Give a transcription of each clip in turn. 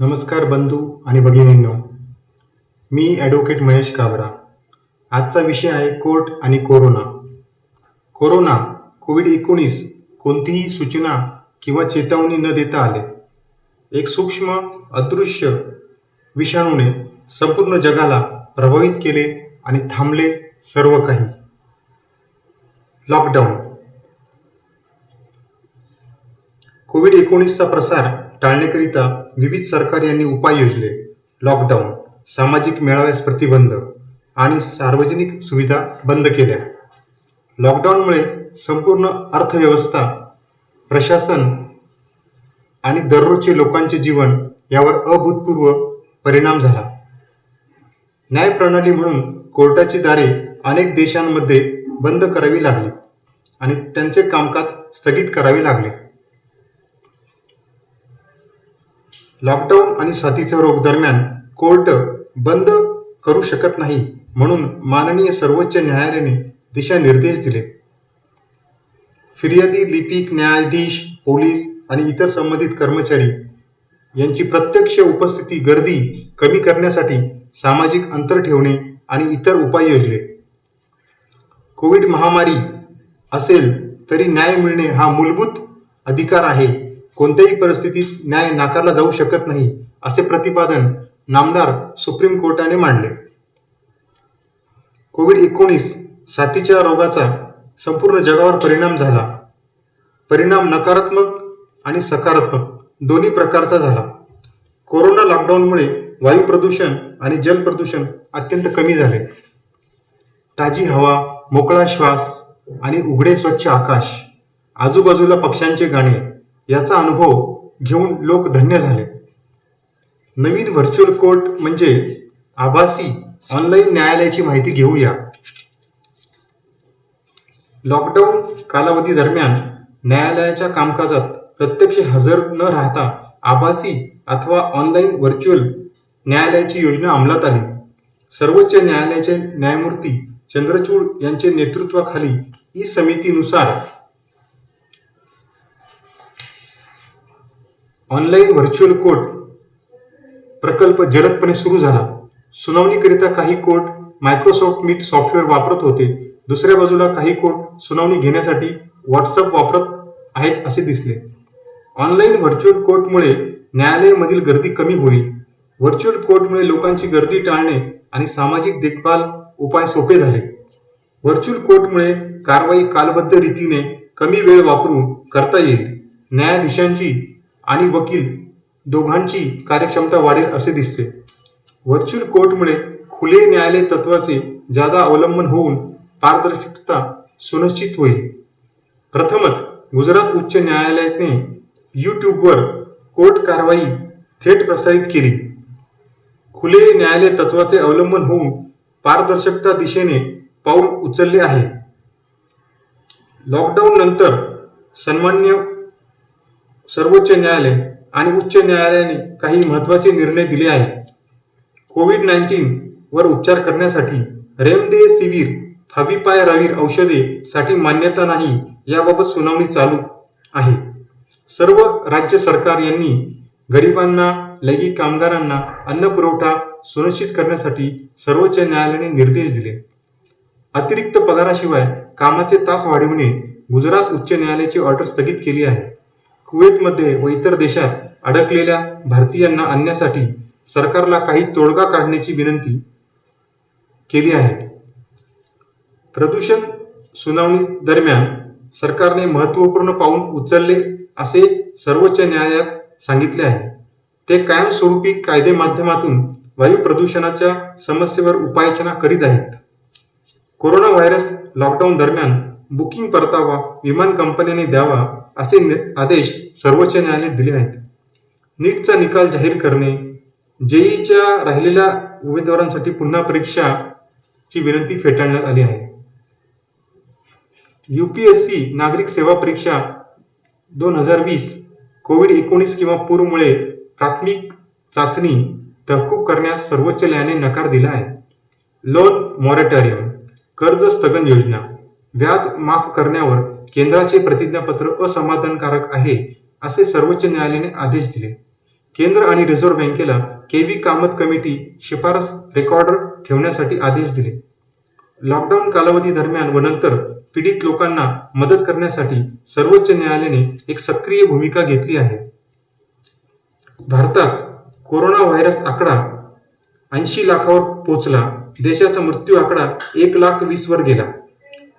नमस्कार बंधू आणि भगिनींनो. मी ॲडव्होकेट महेश काबरा. आजचा विषय आहे कोर्ट आणि कोरोना. कोरोना कोविड एकोणीस कोणतीही सूचना किंवा चेतावणी न देता आले. एक सूक्ष्म अदृश्य विषाणूने संपूर्ण जगाला प्रभावित केले आणि थांबले सर्व काही. लॉकडाऊन. कोविड एकोणीसचा प्रसार टाळण्याकरिता विविध सरकार यांनी उपाय योजले. लॉकडाऊन सामाजिक मेळाव्यास प्रतिबंध आणि सार्वजनिक सुविधा बंद केल्या. लॉकडाऊनमुळे संपूर्ण अर्थव्यवस्था प्रशासन आणि दररोजचे लोकांचे जीवन यावर अभूतपूर्व परिणाम झाला. न्यायप्रणाली म्हणून कोर्टाची दारे अनेक देशांमध्ये बंद करावी लागली आणि त्यांचे कामकाज स्थगित करावे लागले. लॉकडाऊन आणि साथीचा रोग दरम्यान कोर्ट बंद करू शकत नाही म्हणून माननीय सर्वोच्च न्यायालयाने दिशानिर्देश दिले. फिर्यादी लिपिक न्यायाधीश पोलीस आणि इतर संबंधित कर्मचारी यांची प्रत्यक्ष उपस्थिती गर्दी कमी करण्यासाठी सामाजिक अंतर ठेवणे आणि इतर उपाय योजले. कोविड महामारी असेल तरी न्याय मिळणे हा मूलभूत अधिकार आहे. कोणत्याही परिस्थितीत न्याय नाकारला जाऊ शकत नाही असे प्रतिपादन नामदार सुप्रीम कोर्टाने मांडले. कोविड एकोणीस साथीच्या रोगाचा संपूर्ण जगावर परिणाम झाला. परिणाम नकारात्मक आणि सकारात्मक दोन्ही प्रकारचा झाला. कोरोना लॉकडाऊनमुळे वायू प्रदूषण आणि जल प्रदूषण अत्यंत कमी झाले. ताजी हवा मोकळा श्वास आणि उघडे स्वच्छ आकाश आजूबाजूला पक्ष्यांचे गाणे याचा अनुभव घेऊन लोक धन्य झाले. नवीन व्हर्च्युअल कोर्ट म्हणजे आभासी ऑनलाईन न्यायालयाची माहिती घेऊया. लॉकडाऊन कालावधी दरम्यान न्यायालयाच्या कामकाजात प्रत्यक्ष हजर न राहता आभासी अथवा ऑनलाईन व्हर्च्युअल न्यायालयाची योजना अंमलात आली. सर्वोच्च न्यायालयाचे न्यायमूर्ती चंद्रचूड यांचे नेतृत्वाखाली ई समितीनुसार ऑनलाईन व्हर्च्युअल कोर्ट प्रकल्प जलदपणे सुरू झाला. सुनावणीकरिता काही कोर्ट मायक्रोसॉफ्ट मीट सॉफ्टवेअर वापरत होते. दुसऱ्या बाजूला काही कोर्ट सुनावणी घेण्यासाठी व्हॉट्सअप वापरत आहेत असे दिसले. ऑनलाईन व्हर्च्युअल कोर्टमुळे न्यायालयामधील गर्दी कमी होईल. व्हर्च्युअल कोर्टमुळे लोकांची गर्दी टाळणे आणि सामाजिक देखभाल उपाय सोपे झाले. व्हर्च्युअल कोर्टमुळे कारवाई कालबद्ध रीतीने कमी वेळ वापरून करता येईल. न्यायाधीशांची आणि वकील दोघांची कार्यक्षमता वाढेल असे दिसते. व्हर्च्युअल कोर्टमुळे खुले न्यायालय तत्वाचे जादा अवलंबन होऊन पारदर्शकता सुनिश्चित होईल. प्रथमच गुजरात उच्च न्यायालयाने यूट्यूबवर कोर्ट कारवाई थेट प्रसारित केली. खुले न्यायालय तत्वाचे अवलंबन होऊन पारदर्शकता दिशेने पाऊल उचलले आहे. लॉकडाऊन नंतर सन्मान्य सर्वोच्च न्यायालय आणि उच्च न्यायालयाने काही महत्त्वाचे निर्णय दिले आहेत. कोविड नाईन्टीन वर उपचार करण्यासाठी रेमडेसिवीर फाविपायरावीर औषधे साठी मान्यता नाही याबाबत सुनावणी चालू आहे. सर्व राज्य सरकार यांनी गरिबांना लैंगिक कामगारांना अन्न पुरवठा सुनिश्चित करण्यासाठी सर्वोच्च न्यायालयाने निर्देश दिले. अतिरिक्त पगाराशिवाय कामाचे तास वाढविणे गुजरात उच्च न्यायालयाची ऑर्डर स्थगित केली आहे. कुवेतमध्ये व इतर देशात अडकलेल्या भारतीयांना आणण्यासाठी सरकारला काही तोडगा काढण्याची विनंती केली आहे. प्रदूषण सुनावणी दरम्यान सरकारने महत्त्वपूर्ण पाऊल उचलले असे सर्वोच्च न्यायालयात सांगितले आहे. ते कायमस्वरूपी कायदे माध्यमातून वायू प्रदूषणाच्या समस्येवर उपाययोजना करीत आहेत. कोरोना व्हायरस लॉकडाऊन दरम्यान बुकिंग परतावा विमान कंपन्यांनी द्यावा असे आदेश सर्वोच्च न्यायालयाने दिले आहेत नीटचा निकाल जाहीर करणे जेईच्या राहिलेल्या उमेदवारांसाठी पुन्हा परीक्षा ची विनंती फेटाळण्यात आली आहे. युपीएससी नागरिक सेवा परीक्षा दोन हजार वीस कोविड एकोणीस किंवा पूरमुळे प्राथमिक चाचणी तहकूब करण्यास सर्वोच्च न्यायालयाने नकार दिला आहे. लोन मॉरेटोरियम कर्ज स्थगन योजना व्याज माफ करण्यावर केंद्राचे प्रतिज्ञापत्र असमाधानकारक आहे असे सर्वोच्च न्यायालयाने आदेश दिले. केंद्र आणि रिझर्व्ह बँकेला केवी कामत कमिटी शिफारस रेकॉर्डर ठेवण्यासाठी आदेश दिले. लॉकडाऊन कालावधी दरम्यान व नंतर पीडित लोकांना मदत करण्यासाठी सर्वोच्च न्यायालयाने एक सक्रिय भूमिका घेतली आहे. भारतात कोरोना व्हायरस आकडा ऐंशी लाखावर पोहोचला देशाचा मृत्यू आकडा एक लाख वीस वर गेला.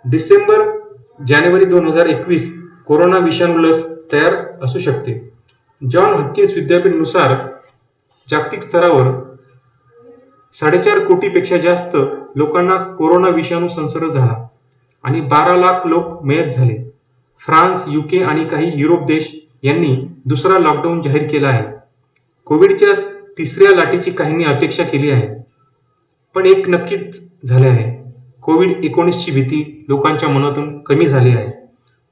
डिसेंबर जानेवारी दोन हजार एकवीस कोरोना विषाणू लस तयार असू शकते. जॉन हॉपकिन्स विद्यापीठनुसार जागतिक स्तरावर साडेचार कोटीपेक्षा जास्त लोकांना कोरोना विषाणू संसर्ग झाला आणि बारा लाख लोक मयत झाले. फ्रान्स युके आणि काही युरोप देश यांनी दुसरा लॉकडाऊन जाहीर केला आहे. कोविडच्या तिसऱ्या लाटेची काहींनी अपेक्षा केली आहे. पण एक नक्कीच झाले आहे. कोविड एकोणीसची भीती लोकांच्या मनातून कमी झाली आहे.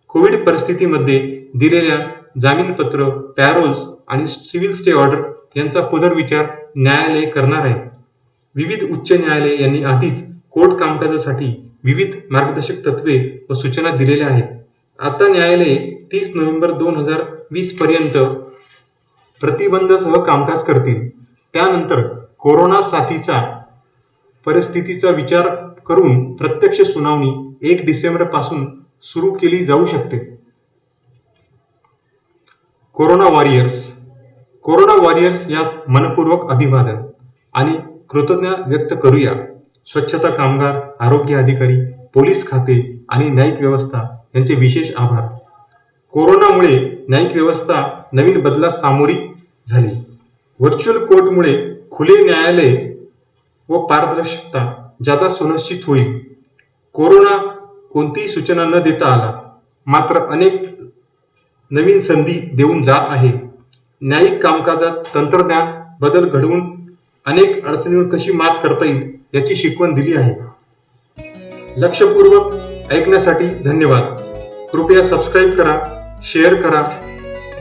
कोविड परिस्थितीमध्ये दिलेल्या जामीनपत्र पॅरोल्स आणि सिव्हिल स्टे ऑर्डर यांचा पुनर्विचार न्यायालय करणार आहे. विविध उच्च न्यायालय यांनी आधीच कोर्ट कामकाजासाठी विविध मार्गदर्शक तत्वे व सूचना दिलेल्या आहेत. आता न्यायालय तीस नोव्हेंबर दोन हजार वीस पर्यंत प्रतिबंधसह कामकाज करतील. त्यानंतर कोरोना साथीचा परिस्थितीचा विचार करून प्रत्यक्ष सुनावणी एक डिसेंबरपासून सुरू केली जाऊ शकते. Corona warriors. कोरोना वॉरियर्स यास मनपूर्वक अभिवादन आणि कृतज्ञ व्यक्त करूया. स्वच्छता कामगार आरोग्य अधिकारी पोलीस खाते आणि न्यायिक व्यवस्था यांचे विशेष आभार. कोरोनामुळे न्यायिक व्यवस्था नवीन बदलास सामोरी झाली. व्हर्च्युअल कोर्टमुळे खुले न्यायालय व पारदर्शकता ज्यादा सुनिश्चित होईल. कोरोना कोणतीही सूचना न देता आला मात्र अनेक नवीन संधी देऊन जात आहे. न्यायिक कामकाजात तंत्रज्ञान बदल घडवून अनेक अडचणीवर कशी मात करता येईल याची शिकवण दिली आहे. लक्षपूर्वक ऐकण्यासाठी धन्यवाद. कृपया सबस्क्राईब करा शेअर करा.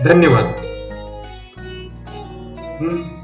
धन्यवाद. हम्म.